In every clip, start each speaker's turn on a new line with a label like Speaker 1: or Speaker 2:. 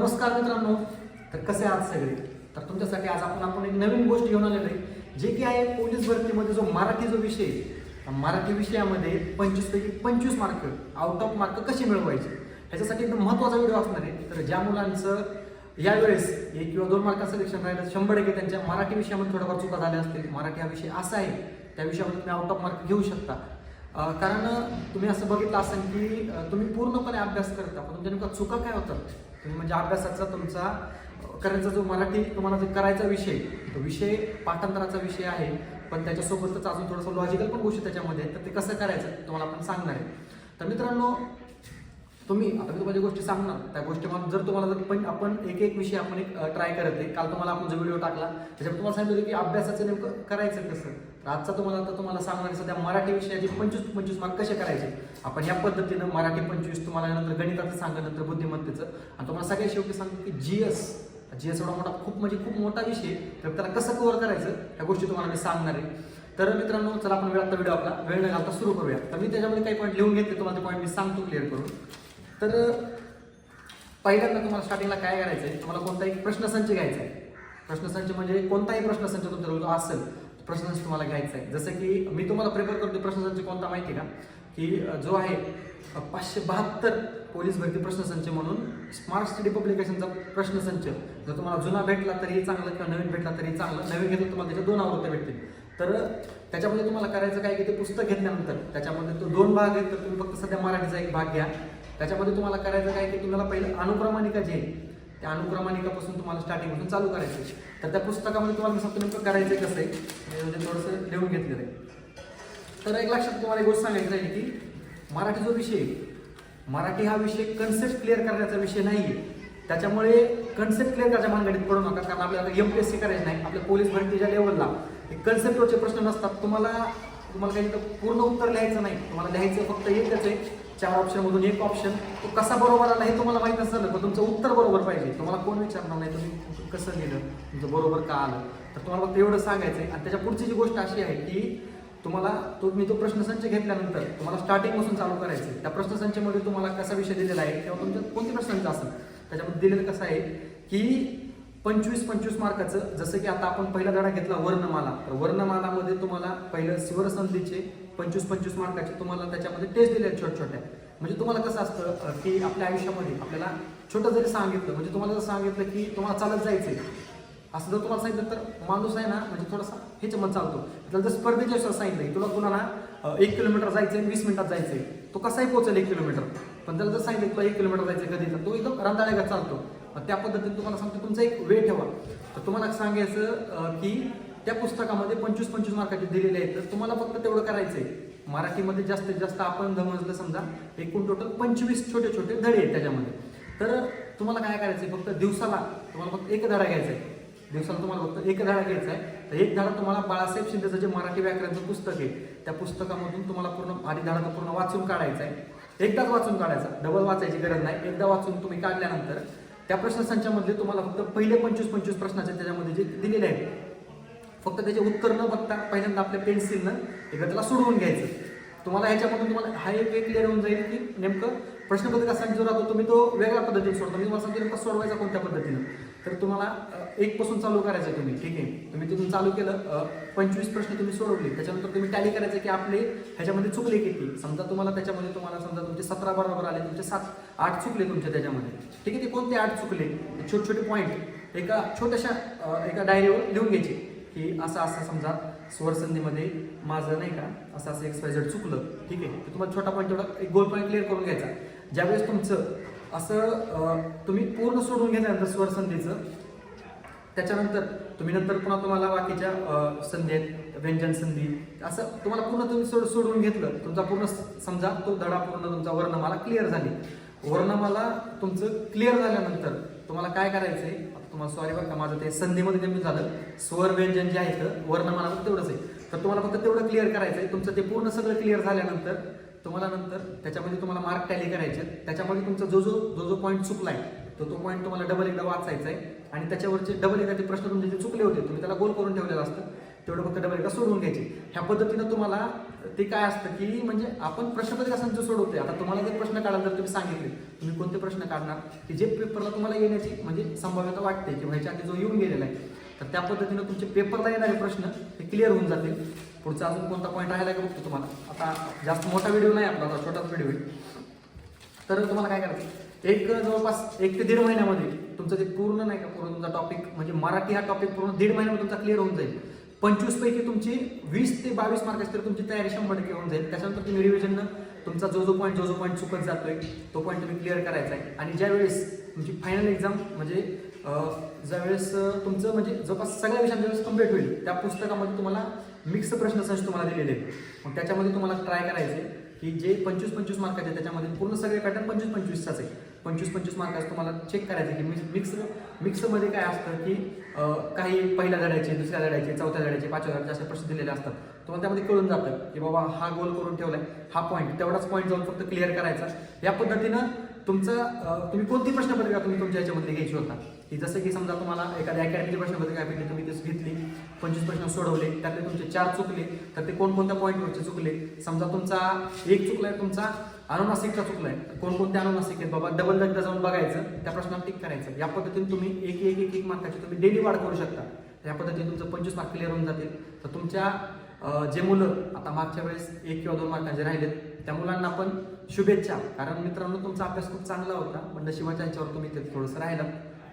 Speaker 1: नमस्कार मित्रांनो. तर कसे आहात सगळे? तर तुमच्यासाठी आज आपण आपण एक नवीन गोष्ट घेऊन आलेलो आहे जे की आहे पोलीस भरतीमध्ये जो मराठी जो विषय मराठी विषयामध्ये पंचवीस पैकी पंचवीस मार्क आउट ऑफ मार्क कसे मिळवायचे? ह्याच्यासाठी एकदम महत्त्वाचा व्हिडिओ असणार आहे. तर ज्या मुलांचं यावेळेस एक किंवा दोन मार्काचं सिलेक्शन राहिलं शंभर टक्के त्यांच्या मराठी विषयामध्ये थोड्याफार चुका झाल्या असतील. मराठी हा विषय असा आहे त्या विषयामध्ये तुम्ही आउट ऑफ मार्क घेऊ शकता. कारण तुम्ही असं बघितलं असेल की तुम्ही पूर्णपणे अभ्यास करता पण तुमच्या नेमका चुका काय होतात? तुम्ही म्हणजे अभ्यासाचा तुमचा करायचा जो मराठी तुम्हाला जो करायचा विषय तो विषय पाठांतराचा विषय आहे पण त्याच्यासोबतच अजून थोडंसं लॉजिकल पण गोष्टी त्याच्यामध्ये तर ते कसं करायचं तुम्हाला आपण सांगणार आहे. तर मित्रांनो तुम्ही आता मी तुम्हाला गोष्टी सांगणार त्या गोष्टी जर तुम्हाला जर पण आपण एक एक विषय आपण एक ट्राय करत आहे काल तुम्हाला आपण जो व्हिडिओ टाकला त्याच्यात तुम्हाला सांगितलं की अभ्यासाचं नेमकं करायचं कसं? तर आजचा तुम्हाला आता तुम्हाला सांगणार आहे सध्या मराठी विषयाचे पंचवीस पंचवीस मार्क कसे करायचे? आपण या पद्धतीनं मराठी पंचवीस तुम्हाला नंतर गणिताचं सांगा नंतर बुद्धिमत्तेचं. आणि तुम्हाला सगळ्या शेवटी सांगतो की जी एस जी एस एवढा मोठा खूप म्हणजे खूप मोठा विषय तर त्याला कसं कव्हर करायचं ह्या गोष्टी तुम्हाला मी सांगणार आहे. तर मित्रांनो चला आपण वेळात व्हिडिओ आपला वेळ न घालता सुरू करूया. तर मी त्याच्यामध्ये काही पॉईंट लिहून घेतले तुम्हाला ते पॉईंट मी सांगतो क्लिअर करून. तर पहिल्यांदा तुम्हाला स्टार्टिंगला काय करायचं आहे तुम्हाला कोणताही प्रश्नसंच घ्यायचा आहे प्रश्नसंच म्हणजे कोणताही प्रश्नसंच तुमच्या जो असेल तो प्रश्नसंच तुम्हाला घ्यायचा आहे जसं की मी तुम्हाला प्रेफर करतो प्रश्नसंच कोणता माहिती का? की जो आहे पाचशे बहात्तर पोलीस भरती प्रश्नसंच म्हणून स्मार्ट सिटी पब्लिकेशनचा प्रश्नसंच जर तुम्हाला जुना भेटला तरी चांगलं किंवा नवीन भेटला तरी चांगलं. नवीन घेतलं तुम्हाला त्याच्या दोन आवृत्त्या भेटतील. तर त्याच्यामध्ये तुम्हाला करायचं काय की ते पुस्तक घेतल्यानंतर त्याच्यामध्ये तो दोन भाग आहेत तर तुम्ही फक्त सध्या मराठीचा एक भाग घ्या. त्याच्यामध्ये तुम्हाला करायचं काय की तुम्हाला पहिलं अनुक्रमानिका जे आहे त्या अनुक्रमानिकापासून तुम्हाला स्टार्टिंगपासून चालू करायचं आहे. तर त्या पुस्तकामध्ये तुम्हाला मी सांगतो नेमकं करायचं आहे कसं आहे. म्हणजे थोडंसं लिहून घेतलेलं आहे. तर एक लक्षात तुम्हाला एक गोष्ट सांगायची आहे की मराठी जो विषय मराठी हा विषय कन्सेप्ट क्लिअर करण्याचा विषय नाही आहे. त्याच्यामुळे कन्सेप्ट क्लिअर करायच्या मानगडीत पडू नका कारण आपल्याला एम पी एस सी करायचं नाही आपल्या पोलीस भरतीच्या लेवलला कन्सेप्टवरचे प्रश्न नसतात. तुम्हाला तुम्हाला काही पूर्ण उत्तर लिहायचं नाही. तुम्हाला लिहायचं फक्त एकच आहे चार ऑप्शनमधून एक ऑप्शन तो कसा बरोबर आला हे तुम्हाला माहीत नसलं पण तुमचं उत्तर बरोबर पाहिजे. तुम्हाला कोण विचारणार नाही तुम्ही कसं लिहिलं तुमचं बरोबर का आलं? तर तुम्हाला फक्त एवढं सांगायचं आहे आणि त्याच्या पुढची जी गोष्ट अशी आहे की तुम्हाला तो मी तो प्रश्नसंच घेतल्यानंतर तुम्हाला स्टार्टिंगपासून चालू करायचं आहे. त्या प्रश्नसंचमध्ये तुम्हाला कसा विषय दिलेला आहे किंवा तुमच्या कोणते प्रश्नांचा असेल त्याच्यामध्ये दिलेलं कसं आहे की पंचवीस पंचवीस मार्काचं जसं की आता आपण पहिला धडा घेतला वर्णमाला. तर वर्णमालामध्ये तुम्हाला पहिलं शिवरसंधीचे पंचवीस पंचवीस मार्काचे तुम्हाला त्याच्यामध्ये टेस्ट दिले आहेत छोट्या छोट्या म्हणजे तुम्हाला कसं असतं की आपल्या आयुष्यामध्ये आपल्याला छोटं जरी सांगितलं म्हणजे तुम्हाला जर सांगितलं की तुम्हाला चालत जायचंय असं जर तुम्हाला सांगितलं तर माणूस आहे ना म्हणजे थोडासा ह्याच्यामध्ये चालतो. त्याला जर स्पर्धेच्या सांगितलं तुला कुणाला एक किलोमीटर जायचंय वीस मिनिटात जायचंय तो कसाही पोहोचेल एक किलोमीटर. पण त्याला जर सांगितलं तुला एक किलोमीटर जायचं कधी तर तो एकदम रंदाळ्यागत चालतो. मग त्या पद्धतीने तुम्हाला सांगतो तुमचा एक वेळ ठेवा. तर तुम्हाला सांगायचं की त्या पुस्तकामध्ये पंचवीस पंचवीस मार्काचे दिलेले आहेत. तर तुम्हाला फक्त तेवढं करायचं आहे मराठीमध्ये जास्तीत जास्त आपण समजलं समजा एकूण टोटल पंचवीस छोटे छोटे धडे आहेत त्याच्यामध्ये. तर तुम्हाला काय करायचंय? फक्त दिवसाला तुम्हाला फक्त एक धडा घ्यायचा आहे. दिवसाला तुम्हाला फक्त एक धडा घ्यायचा आहे. तर एक धडा तुम्हाला बाळासाहेब शिंदेचं जे मराठी व्याकरणचं पुस्तक आहे त्या पुस्तकामधून तुम्हाला पूर्ण आधी धडा पूर्ण वाचून काढायचा आहे. एकदाच वाचून काढायचा. डबल वाचायची गरज नाही. एकदा वाचून तुम्ही काढल्यानंतर त्या प्रश्नसंचामध्ये तुम्हाला फक्त पहिले पंचवीस पंचवीस प्रश्नाचे त्याच्यामध्ये जे दिलेले आहेत फक्त त्याचे उत्तर न बघता पहिल्यांदा आपल्या पेन्सिलनं एकदा त्याला सोडवून घ्यायचं. तुम्हाला ह्याच्यामधून तुम्हाला हा एक एक क्लिअर होऊन जाईल की नेमकं प्रश्नपत्रिका जो राहतो तुम्ही तो वेगळ्या पद्धतीने सोडतो. मी तुम्हाला सांगतो नेमका सोडवायचा कोणत्या पद्धतीनं? तर तुम्हाला एक पासून चालू करायचं आहे तुम्ही ठीक आहे? तुम्ही तिथून चालू केलं पंचवीस प्रश्न तुम्ही सोडवले. त्याच्यानंतर तुम्ही टॅली करायचं की आपले ह्याच्यामध्ये चुकले किती? समजा तुम्हाला त्याच्यामध्ये तुम्हाला समजा तुमचे सतरा बरोबर आले तुमचे सात आठ चुकले तुमच्या त्याच्यामध्ये. ठीक आहे ते कोणते आठ चुकले? छोटे छोटे पॉईंट एका छोट्याशा एका डायरीवर लिहून घ्यायचे की असं असं समजा स्वरसंधीमध्ये माझं नाही का असं असं एक्सपायझेड चुकलं. ठीक आहे तुम्हाला छोटा पॉईंट तेवढा एक गोल पॉईंट क्लिअर करून घ्यायचा. ज्यावेळेस तुमचं असं तुम्ही पूर्ण सोडून घेतल्यानंतर स्वर संधीचं. त्याच्यानंतर तुम्ही नंतर पुन्हा तुम्हाला बाकीच्या संधी आहेत व्यंजन संधी. असं तुम्हाला पूर्ण तुम्ही सोड सोडून घेतलं तुमचा पूर्ण समजा तो धडा पूर्ण तुमचा वर्णमाला क्लिअर झाली. वर्णमाला तुमचं क्लिअर झाल्यानंतर तुम्हाला काय करायचं आहे तुम्हाला सॉरी बरं का माझं ते संधीमध्ये नेमकं झालं. स्वर व्यंजन जे आहे तर वर्णमाला तेवढंच आहे. तर तुम्हाला फक्त तेवढं क्लिअर करायचं आहे तुमचं ते पूर्ण सगळं क्लिअर झाल्यानंतर तुम्हाला नंतर त्याच्यामध्ये तुम्हाला मार्क टॅली करायचे. आहेत. त्याच्यामध्ये तुमचा जो जो जो जो पॉईंट चुकलाय तो तो पॉईंट तुम्हाला डबल एकदा वाचायचा आहे आणि त्याच्यावरचे डबल एकदा ते प्रश्न तुमचे जे चुकले होते तुम्ही त्याला गोल करून ठेवलेला असतं. तेवढं फक्त डबल एकदा सोडवून घ्यायचे. ह्या पद्धतीनं तुम्हाला ते काय असतं की म्हणजे आपण प्रश्नपत्रिकांचं सोडवते आता तुम्हाला जर प्रश्न काढाल तर तुम्ही सांगितले तुम्ही कोणते प्रश्न काढणार? की जे पेपरला तुम्हाला येण्याची म्हणजे संभाव्यता वाटते किंवा ह्याच्या आधी जो येऊन गेलेला आहे तर त्या पद्धतीनं तुमचे पेपरला येणारे प्रश्न हे क्लिअर होऊन जातील. पुढचा अजून कोणता पॉईंट राहिला का बघतो तुम्हाला? आता जास्त मोठा व्हिडिओ नाही आपला आता छोटाच व्हिडिओ आहे. तर तुम्हाला काय करायचं? एक जवळपास एक ते दीड महिन्यामध्ये तुमचं ते पूर्ण नाही का पूर्ण तुमचा टॉपिक म्हणजे मराठी हा टॉपिक पूर्ण दीड महिन्यामध्ये तुमचा क्लिअर होऊन जाईल. पंचवीस पैकी तुमची वीस ते बावीस मार्काची तर तुमची तयारी शंभर टक्के होऊन जाईल. त्याच्यानंतर तुम्ही रिव्हिजननं तुमचा जो जो पॉईंट जो जो पॉईंट चुकत जातोय तो पॉईंट तुम्ही क्लिअर करायचा आहे. आणि ज्यावेळेस तुमची फायनल एक्झाम म्हणजे ज्यावेळेस तुमचं म्हणजे जवळपास सगळ्या विषयांच्या ज्यावेळेस कंप्लीट होईल. त्या पुस्तकामध्ये तुम्हाला मिक्स प्रश्नसंच तुम्हाला दिलेले आहेत. मग त्याच्यामध्ये तुम्हाला ट्राय करायचे की जे पंचवीस पंचवीस मार्काचे त्याच्यामध्ये पूर्ण सगळे पॅटर्न पंचवीस पंचवीसचाच आहे पंचवीस पंचवीस मार्काचं तुम्हाला चेक करायचं की मिक्स मिक्समध्ये काय असतं की काही पहिल्या धड्याचे दुसऱ्या धड्याचे चौथ्या धड्याचे पाचव्या धड्याचे असे प्रश्न दिलेले असतात. तुम्हाला त्यामध्ये कळून जातं की बाबा हा गोल करून ठेवला आहे हा पॉईंट तेवढाच पॉईंट जाऊन फक्त क्लिअर करायचा. या पद्धतीनं तुमचं तुम्ही कोणती प्रश्नपत्रिका तुम्ही तुमच्या याच्यामध्ये घ्यायची होता? की जसं की समजा तुम्हाला एखाद्या अकॅडमीची प्रश्नपत्रिका भेटली तुम्ही ती घेतली पंचवीस प्रश्न सोडवले त्यातले तुमचे चार चुकले तर ते कोणकोणत्या पॉईंटवरचे चुकले? समजा तुमचा एक चुकलाय तुमचा अनुनासिकचा चुकलाय कोणकोणत्या अनुनासिक आहेत? बाबा डबल एकदा जाऊन बघायचं त्या प्रश्नावर टिक करायचं. या पद्धतीने तुम्ही एक एक एक एक मार्काची तुम्ही डेली वाढ करू शकता. या पद्धतीने तुमचं पंचवीस मार्क क्लिअर होऊन जातील. तर तुमच्या जे मुलं आता मागच्या वेळेस एक किंवा दोन मार्कांचे राहिलेत त्या मुलांना पण शुभेच्छा. कारण मित्रांनो तुमचा अभ्यास खूप चांगला होता. पण नशिबाच्या ह्याच्यावर तुम्ही ते थोडंसं राहिलं.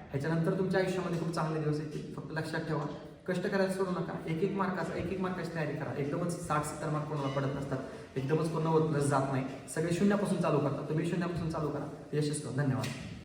Speaker 1: ह्याच्यानंतर तुमच्या आयुष्यामध्ये खूप चांगले दिवस येतील फक्त लक्षात ठेवा. कष्ट करायला सोडू नका. एक एक मार्काचा एक एक मार्काची तयारी करा. एकदमच साठ सत्तर मार्क कोणाला पडत नसतात. एकदमच कोणावर प्लस जात नाही. सगळे शून्यापासून चालू करतात. तुम्ही शून्यापासून चालू करा. यशस्वी. धन्यवाद.